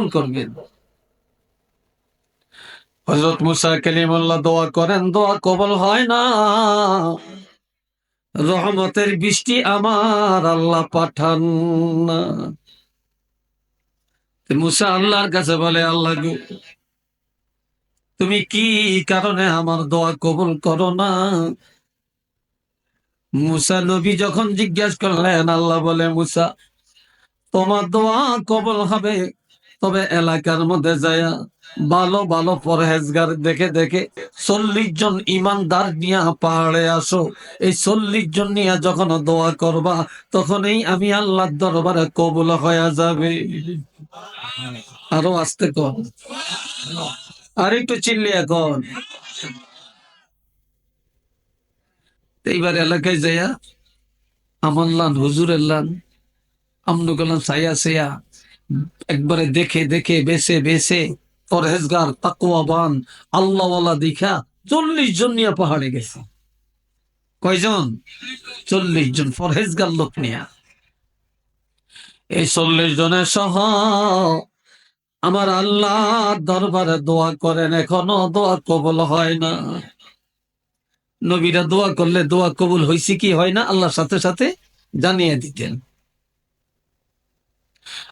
কবুল করবেন। হজরত মুসা কালিমুল্লাহ দোয়া করেন, দোয়া কবল হয় না। রহমতের বৃষ্টি আমার আল্লাহ পাঠান মুসা আল্লাহর কাছে বলে, আল্লাহ তুমি কি কারণে আমার দোয়া কবুল করো না? মুসা নবী যখন জিজ্ঞাসা করলেন, আল্লাহ বলে, মুসা, তোমার দোয়া কবল হবে তবে এলাকার মধ্যে যায় ভালো ভালো পরহেজগার দেখে দেখে চল্লিশ জন ইমানদার নিয়ে পাহাড়ে আসো। এই চল্লিশ জন নিয়ে যখন দোয়া করবা, তখনই আমি আল্লাহর দরবারে কবুল হয়ে যাবে। আরও আসতে কর। আর একটু চিল্লি এখন এইবার এলাকায় যাইয়া, আমার লান, হুজুরের লান, আমনু গেলাম সাইয়া সাইয়া একবারে দেখে দেখে, বেছে বেছে, পরহেজগার তাকুয়াবান আল্লাহওয়ালা দেখা চল্লিশ জন নিয়ে পাহাড়ে গেছে। কয়জন? চল্লিশ জন পরহেজগার লোক নিয়া। এই চল্লিশ জনের সহ আমার আল্লাহ দরবারে দোয়া করেন, এখনও দোয়া কবুল হয় না। নবীরা দোয়া করলে দোয়া কবুল হয়েছে কি হয় না, আল্লাহর সাথে সাথে জানিয়ে দিতেন।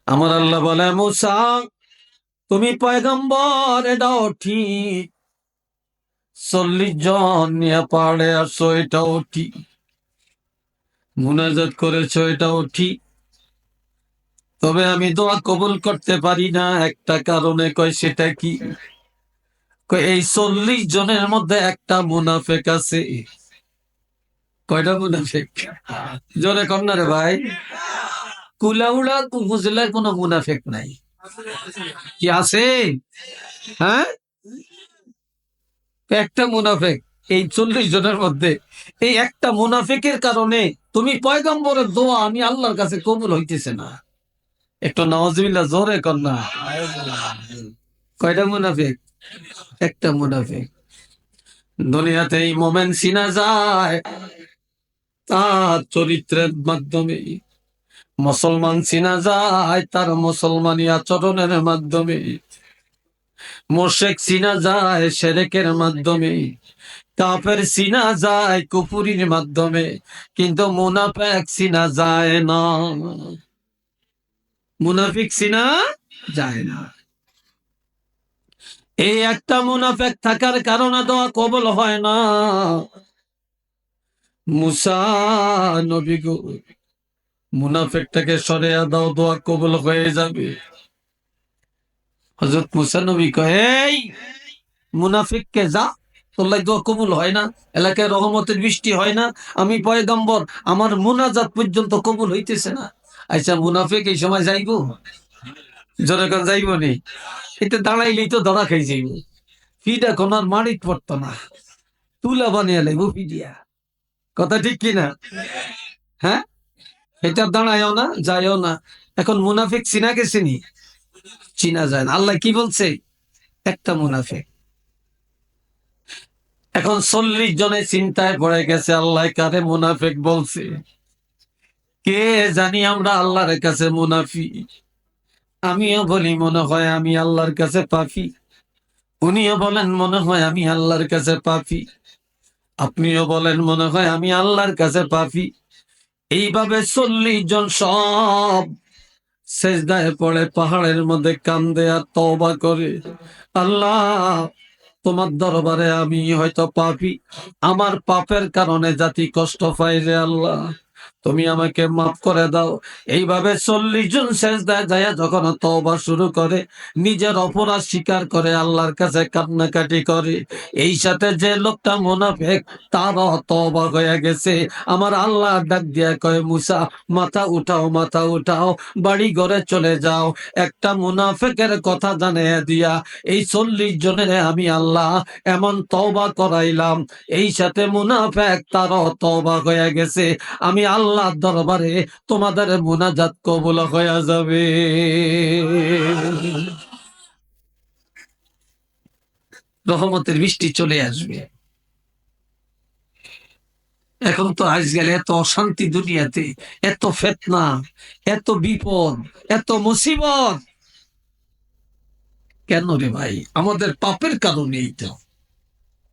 আমার আল্লাহ বলে, মুসা, তুমি পয়গম্বর, এটাও ঠিক। চল্লিশ জন নিয়ে পাহাড়ে আসছো, এটাও ঠিক। মুনাজাত করেছ, এটাও ঠিক। তবে আমি দোয়া কবুল করতে পারি না, একটা কারণে কয়, সেটা কি? এই চল্লিশ জনের মধ্যে একটা মুনাফেক আছে। কয়টা মুনাফেক? জোরে কন্যা রে ভাই। কুলাউড়া উপজেলায় কোনো মুনাফেক নাই। কি আছে? হ্যাঁ? একটা মুনাফেক, এই চল্লিশ জনের মধ্যে, এই একটা মুনাফেকের কারণে তুমি পয়গম্বরের দোয়া আমি আল্লাহর কাছে কবুল হইতেছে না। একটু নওয়াজবিল্লা জোরে কন্যা কয়টা মুনাফেক? একটা মুনাফেক। দুনিয়াতে এই মোমেন্ট চিনা যায়, তার চরিত্রের মাধ্যমে মুসলমান চিনা যায় তার মুসলমানি আচরণের মাধ্যমে। মোশেক চিনা যায়, সেরেকের মাধ্যমে। কাফের চিনা যায় কুপুরির মাধ্যমে। কিন্তু মুনাফেক চিনা যায় না। মুনাফিক চিনা যায় না। এই একটা মুনাফেক থাকার কারণে দোয়া কবল হয় না। মুসা নবী মুনাফেকটাকে সরে দাও, দোয়া কবল হয়ে যাবে। হজরত মুসা নবী কয় মুনাফিককে যা, তোর লাই দোয়া কবুল হয় না, এলাকায় রহমতের বৃষ্টি হয় না, আমি পয়গম্বর, আমার মুনাজাত পর্যন্ত কবুল হইতেছে না। আচ্ছা মুনাফিক এই সময় যাইব? জনগণ যাইব নি? এটা দাঁড়াইলেই তো ধরা খাই যাইব। ফিটা কোনার মাড়িত পড়তো না। তুলা বানিয়ে লাইব ফিডিয়া। কথা ঠিক কিনা? হ্যাঁ? এটা দাঁড়ায়ও না, যায়ও না। এখন মুনাফিক চিনা? গেছে নি চিনা যায় না। আল্লাহ কি বলছে? একটা মুনাফিক। এখন চল্লিশ জনের চিন্তায় পড়ে গেছে, আল্লাহ কারে মুনাফিক বলছে? কে জানি আমরা আল্লাহর কাছে মুনাফি? আমিও বলি, মনে হয় আমি আল্লাহর কাছে পাফি উনিও বলেন, মনে হয় আমি আল্লাহর কাছে পাফি আপনিও বলেন, মনে হয় আমি আল্লাহর কাছে পাফি এইভাবে চল্লিশ জন সব সেজদায় পড়ে, পাহাড়ের মধ্যে কান্দে দেয়া তওবা করে। আল্লাহ, তোমার দরবারে আমি হয়তো পাপি। আমার পাপের কারণে জাতি কষ্ট পাই রে আল্লাহ। তুমি আমাকে মাফ করে দাও। এইভাবে চল্লিশ জন শেষ দেয় যায় যখন তওবা শুরু করে, নিজের অপরাধ স্বীকার করে আল্লাহর কাছে কান্নাকাটি করে, এই সাথে যে লোকটা মোনাফেক, তারও তওবা হয়ে গেছে। আমার আল্লাহ ডাক দিয়া কয়, মুসা, মাথা উঠাও মাথা উঠাও, বাড়ি ঘরে চলে যাও। একটা মুনাফেকের কথা জানিয়ে দিয়া, এই চল্লিশ জনের আমি আল্লাহ এমন তওবা করাইলাম। এই সাথে মুনাফেক তারও তওবা হয়ে গেছে। আমি আল্লাহর দরবারে তোমাদের মুনাজাত কবুল হয়ে যাবে। রহমতের বৃষ্টি চলে আসবে। এখন তো আজকাল এত অশান্তি দুনিয়াতে, এত ফেতনা, এত বিপদ, এত মুসিবত। কেন রে ভাই? আমাদের পাপের কারণে এইটা।